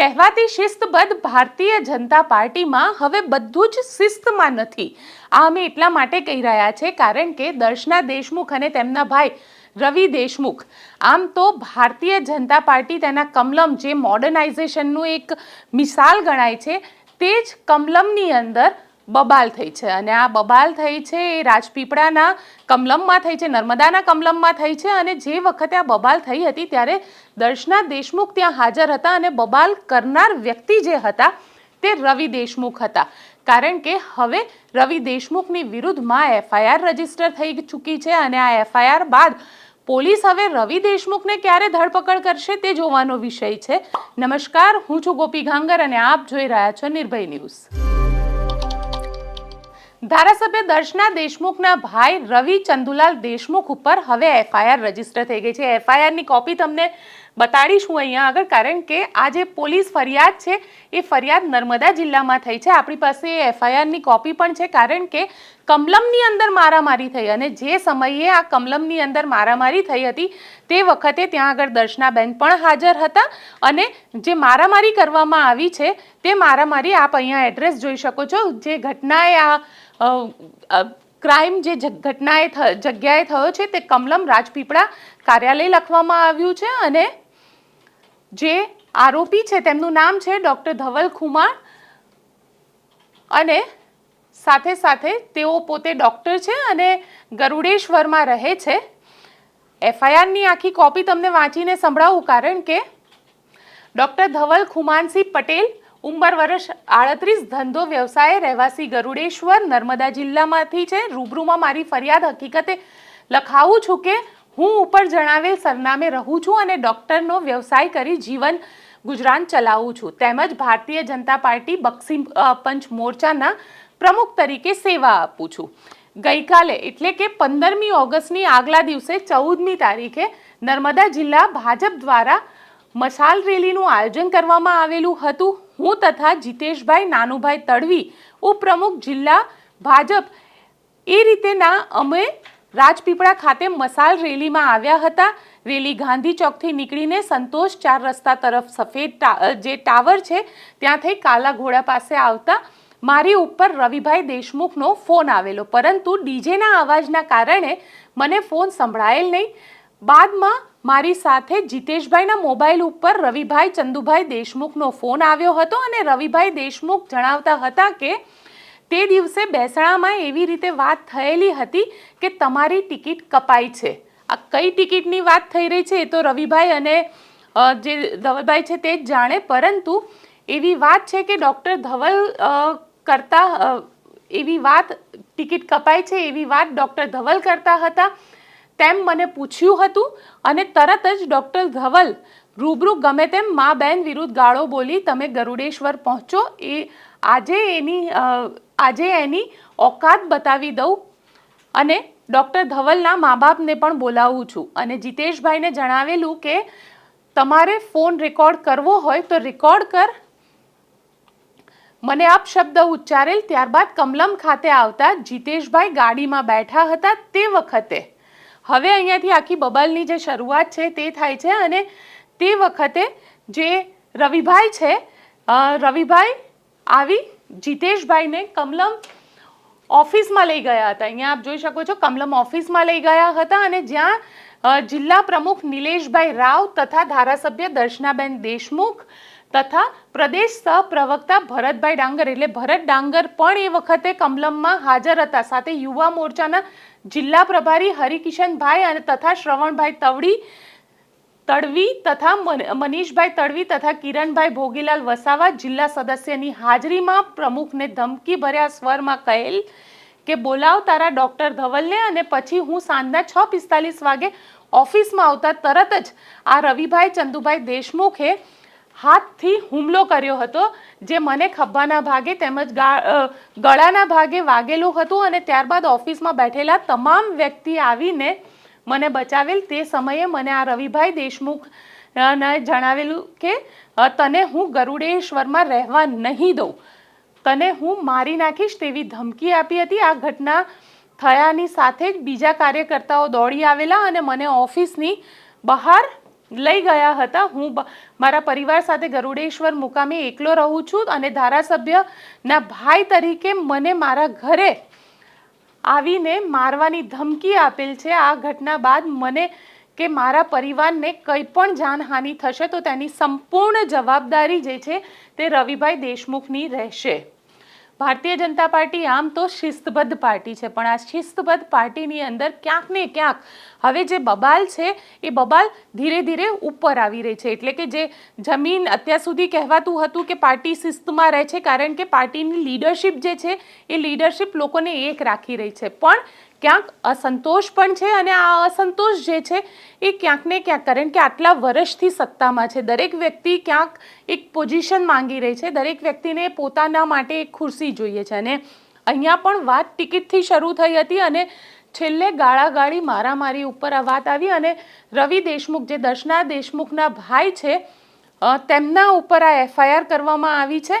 કહેવાતી શિસ્તબદ્ધ ભારતીય જનતા પાર્ટીમાં હવે બધું જ શિસ્તમાં નથી. આ અમે એટલા માટે કહી રહ્યા છે કારણ કે દર્શના દેશમુખ અને તેમના ભાઈ રવિ દેશમુખ, આમ તો ભારતીય જનતા પાર્ટી તેના કમલમ જે મોડર્નાઇઝેશનનું એક મિસાલ ગણાય છે, તે જ કમલમની અંદર બબાલ થઈ છે. અને આ બબાલ થઈ છે એ રાજપીપળાના કમલમમાં થઈ છે, નર્મદાના કમલમમાં થઈ છે અને જે વખતે આ બબાલ થઈ હતી ત્યારે દર્શના દેશમુખ ત્યાં હાજર હતા અને બબાલ કરનાર વ્યક્તિ જે હતા તે રવિ દેશમુખ હતા. કારણ કે હવે રવિ દેશમુખની વિરુદ્ધમાં એફઆઈઆર રજિસ્ટર થઈ ચૂકી છે અને આ એફઆઈઆર બાદ પોલીસ હવે રવિ દેશમુખને ક્યારે ધરપકડ કરશે તે જોવાનો વિષય છે. નમસ્કાર, હું છું ગોપી ઘાંગર અને આપ જોઈ રહ્યા છો નિર્ભય ન્યૂઝ. ધારાસભ્ય દર્શના દેશમુખના ભાઈ રવિ ચંદુલાલ દેશમુખ ઉપર હવે એફઆઈઆર રજિસ્ટર થઈ ગઈ છે. એફઆઈઆરની કોપી તમને બતાડીશું અહીંયા આગળ, કારણ કે આ જે પોલીસ ફરિયાદ છે. એ ફરિયાદ નર્મદા જિલ્લામાં થઈ છે. આપણી પાસે એફઆઈઆરની કોપી પણ છે, કારણ કે કમલમની અંદર મારામારી થઈ અને જે સમયે આ કમલમની અંદર મારામારી થઈ હતી, તે વખતે ત્યાં આગળ દર્શનાબેન પણ હાજર હતા અને જે મારામારી કરવામાં આવી છે, તે મારામારી આપ અહીંયા એડ્રેસ જોઈ શકો છો. જે ઘટનાએ આ ક્રાઇમ જે ઘટનાએ જગ્યાએ થયો છે તે કમલમ રાજપીપળા કાર્યાલય લખવામાં આવ્યું છે અને જે આરોપી છે તેમનું નામ છે ડૉક્ટર ધવલ ખુમાર અને સાથે સાથે તેઓ પોતે ડૉક્ટર છે અને ગરુડેશ્વરમાં રહે છે. એફઆઈઆરની આખી કોપી તમને વાંચીને સંભળાવું કારણ કે ડૉક્ટર ધવલ ખુમાનસિંહ પટેલ ઉંમર વર્ષ આડત્રીસ ધંધો વ્યવસાય રહેવાસી ગરુડેશ્વર નર્મદા જિલ્લામાંથી છે. રૂબરૂમાં મારી ફરિયાદ હકીકતે લખાવું છું કે હું ઉપર જણાવેલ સરનામે રહું છું અને ડૉક્ટરનો વ્યવસાય કરી જીવન ગુજરાન ચલાવું છું. તેમજ ભારતીય જનતા પાર્ટી બક્ષી પંચ મોરચાના પ્રમુખ તરીકે સેવા આપું છું. ગઈકાલે એટલે કે પંદરમી ઓગસ્ટની આગલા દિવસે ચૌદમી તારીખે નર્મદા જિલ્લા ભાજપ દ્વારા મશાલ રેલીનું આયોજન કરવામાં આવેલું હતું. હું તથા જીતેશભાઈ નાનુભાઈ તડવી, ઉપપ્રમુખ જિલ્લા ભાજપ, એ રીતેના અમે રાજપીપળા ખાતે મસાલ રેલીમાં આવ્યા હતા. રેલી ગાંધી ચોકથી નીકળીને સંતોષ ચાર રસ્તા તરફ સફેદ જે ટાવર છે, ત્યાંથી કાલા ઘોડા પાસે આવતા મારી ઉપર રવિભાઈ દેશમુખનો ફોન આવેલો. પરંતુ ડીજેના અવાજના કારણે મને ફોન સંભળાયેલ નહીં. બાદમાં મારી સાથે જીતેશભાઈના મોબાઈલ ઉપર રવિભાઈ ચંદુભાઈ દેશમુખનો ફોન આવ્યો હતો અને રવિભાઈ દેશમુખ જણાવતા હતા કે તે દિવસે બેસણામાં એવી રીતે વાત થયેલી હતી કે તમારી ટિકિટ કપાઈ છે. આ કઈ ટિકિટની વાત થઈ રહી છે એ તો રવિભાઈ અને જે ધવલભાઈ છે તે જ જાણે, પરંતુ એવી વાત છે કે ડૉક્ટર ધવલ કરતા એવી વાત ટિકિટ કપાય છે એવી વાત ડૉક્ટર ધવલ કરતા હતા. તેમ મને પૂછ્યું હતું અને તરત જ ડૉક્ટર ધવલ રૂબરૂ ગમે તેમ મા બહેન વિરુદ્ધ ગાળો બોલી, તમે ગરુડેશ્વર પહોંચો, એ આજે એની આજે એની ઓકાત બતાવી દઉં. અને ડૉક્ટર ધવલના મા બાપને પણ બોલાવું છું. અને જીતેશભાઈને જણાવેલું કે, તમારે ફોન રેકોર્ડ કરવો હોય તો રેકોર્ડ કર. મને અપશબ્દ ઉચ્ચારેલ, ત્યારબાદ કમલમ ખાતે આવતા જીતેશભાઈ ગાડીમાં બેઠા હતા તે વખતે. હવે અહીંયાથી આખી બબલની જે શરૂઆત છે તે થાય છે અને તે વખતે જે રવિભાઈ છે રવિભાઈ આવી જીતેશભાઈને કમલમ ઓફિસમાં લઈ ગયા હતા. અહીંયા આપ જોઈ શકો છો કમલમ ઓફિસમાં લઈ ગયા હતા અને જ્યાં જિલ્લા પ્રમુખ નિલેશભાઈ રાવ તથા ધારાસભ્ય દર્શનાબેન દેશમુખ તથા પ્રદેશ સહપ્રવક્તા ભરતભાઈ ડાંગર, એટલે ભરત ડાંગર પણ એ વખતે કમલમમાં હાજર હતા. સાથે યુવા મોરચાના જિલ્લા પ્રભારી હરિકિશનભાઈ અને તથા શ્રવણભાઈ તવડી, તડવી તથા મનીષભાઈ તડવી તથા કિરણભાઈ ભોગીલાલ વસાવા જિલ્લા સદસ્યની હાજરીમાં પ્રમુખને ધમકી ભર્યા સ્વરમાં કહેલ કે બોલાવ તારા ડૉક્ટર ધવલને અને પછી હું સાંજના છ પિસ્તાલીસ વાગે ઓફિસમાં આવતા તરત જ આ રવિભાઈ ચંદુભાઈ દેશમુખે હાથથી હુમલો કર્યો હતો, જે મને ખભાના ભાગે તેમજ ગળાના ભાગે વાગેલું હતું અને ત્યારબાદ ઓફિસમાં બેઠેલા તમામ વ્યક્તિ આવીને મને બચાવેલ તે સમયે મને આ રવિભાઈ દેશમુખ જણાવેલું કે તને હું ગરુડેશ્વરમાં રહેવા નહીં દઉં. તને હું મારી નાખીશ તેવી ધમકી આપી હતી. આ ઘટના થયાની સાથે જ બીજા કાર્યકર્તાઓ દોડી આવેલા અને મને ઓફિસની બહાર લઈ ગયા હતા. હું મારા પરિવાર સાથે ગરુડેશ્વર મુકામે એકલો રહું છું અને ધારાસભ્યના ભાઈ તરીકે મને મારા ઘરે આવીને મારવાની ધમકી આપેલ છે. આ ઘટના બાદ મને કે મારા પરિવારને કંઈ પણ જાનહાનિ થશે તો તેની સંપૂર્ણ જવાબદારી જે છે તે રવિભાઈ દેશમુખની રહેશે. ભારતીય જનતા પાર્ટી આમ તો શિસ્તબદ્ધ પાર્ટી છે, પણ આ શિસ્તબદ્ધ પાર્ટીની અંદર ક્યાંક ને ક્યાંક હવે જે બબાલ છે, એ બબાલ ધીરે ધીરે ઉપર આવી રહી છે. એટલે કે જે જમીન અત્યાર સુધી કહેવાતું હતું કે પાર્ટી શિસ્તમાં રહે છે, કારણ કે પાર્ટીની લીડરશિપ જે છે, એ લીડરશિપ લોકોને એક રાખી રહી છે. પણ ક્યાંક અસંતોષ પણ છે અને આ અસંતોષ જે છે, એ ક્યાંક ને ક્યાંક કારણ કે આટલા વર્ષથી સત્તામાં છે. દરેક વ્યક્તિ ક્યાંક એક પોઝિશન માંગી રહી છે. દરેક વ્યક્તિને પોતાના માટે એક ખુરશી જોઈએ છે અને અહીંયા પણ વાત ટિકિટથી શરૂ થઈ હતી અને છેલ્લે ગાળાગાળી મારામારી ઉપર આ વાત આવી અને રવિ દેશમુખ, જે દર્શના દેશમુખના ભાઈ છે તેમના ઉપર આ એફઆઈઆર કરવામાં આવી છે.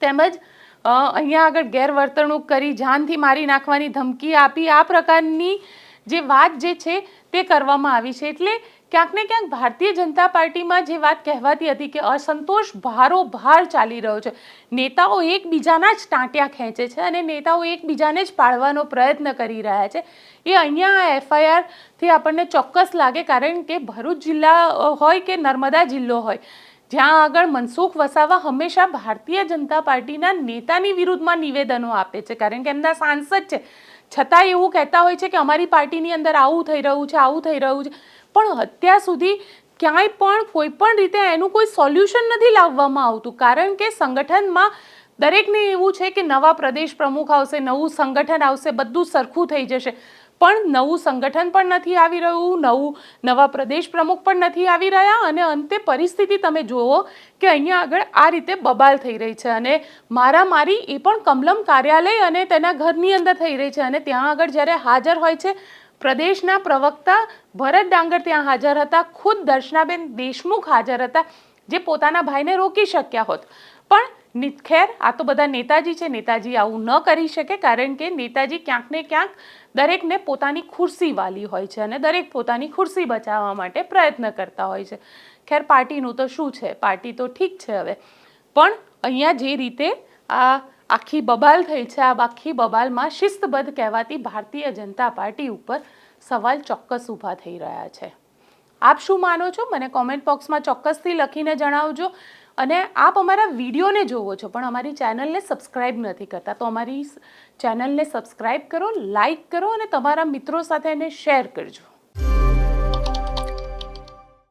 તેમજ અહીંયા આગળ ગેરવર્તણૂક કરી, જાનથી મારી નાખવાની ધમકી આપી. આ પ્રકારની જે વાત જે છે તે કરવામાં આવી છે. એટલે ક્યાંક ને ક્યાંક ભારતીય જનતા પાર્ટીમાં જે વાત કહેવાતી હતી કે અસંતોષ ભારો ભાર ચાલી રહ્યો છે. નેતાઓ એકબીજાના જ ટાંટ્યા ખેંચે છે અને નેતાઓ એકબીજાને જ પાડવાનો પ્રયત્ન કરી રહ્યા છે. એ અહીંયા આ એફઆઈઆરથી આપણને ચોક્કસ લાગે, કારણ કે ભરૂચ જિલ્લા હોય કે નર્મદા જિલ્લો હોય જ્યાં આગળ મનસુખ વસાવા હંમેશા ભારતીય જનતા પાર્ટીના નેતાની વિરુદ્ધમાં નિવેદનો આપે છે. કારણ કે એમના સાંસદ છે. છતાં એવું કહેતા હોય છે કે અમારી પાર્ટીની અંદર આવું થઈ રહ્યું છે, આવું થઈ રહ્યું છે. પણ અત્યાર સુધી ક્યાંય પણ કોઈ પણ રીતે એનું કોઈ સોલ્યુશન નથી લાવવામાં આવતું. કારણ કે સંગઠનમાં દરેકને એવું છે કે નવા પ્રદેશ પ્રમુખ આવશે, નવું સંગઠન આવશે, બધું સરખું થઈ જશે. પણ નવું સંગઠન પણ નથી આવી રહ્યું, નવું, નવા પ્રદેશ પ્રમુખ પણ નથી આવી રહ્યા અને અંતે પરિસ્થિતિ તમે જુઓ કે અહીંયા આગળ આ રીતે બબાલ થઈ રહી છે અને મારામારી એ પણ કમલમ કાર્યાલય અને તેના ઘરની અંદર થઈ રહી છે અને ત્યાં આગળ જ્યારે હાજર હોય છે, પ્રદેશના પ્રવક્તા ભરત ડાંગર ત્યાં હાજર હતા, ખુદ દર્શનાબેન દેશમુખ હાજર હતા, જે પોતાના ભાઈને રોકી શક્યા હોત. પણ ખેર, આ તો બધા નેતાજી છે, નેતાજી આવું ન કરી શકે કારણ કે નેતાજી ક્યાંક ને ક્યાંક દરેકને પોતાની ખુરશી વાલી હોય છે અને દરેક પોતાની ખુરશી બચાવવા માટે પ્રયત્ન કરતા હોય છે. ખેર, પાર્ટીનું તો શું છે? પાર્ટી તો ઠીક છે હવે. પણ અહીંયા જે રીતે આ આખી બબાલ થઈ છે, આ આખી બબાલમાં શિસ્તબદ્ધ કહેવાતી ભારતીય જનતા પાર્ટી ઉપર સવાલ ચોક્કસ ઊભા થઈ રહ્યા છે. આપ શું માનો છો? મને કોમેન્ટ બોક્સમાં ચોક્કસથી લખીને જણાવજો. અને આપ અમારા વિડીયોને જોવો છો, પણ અમારી ચેનલને સબસ્ક્રાઇબ નથી કરતા, તો અમારી ચેનલને સબસ્ક્રાઇબ કરો લાઈક કરો અને તમારા મિત્રો સાથે એને શેર કરજો.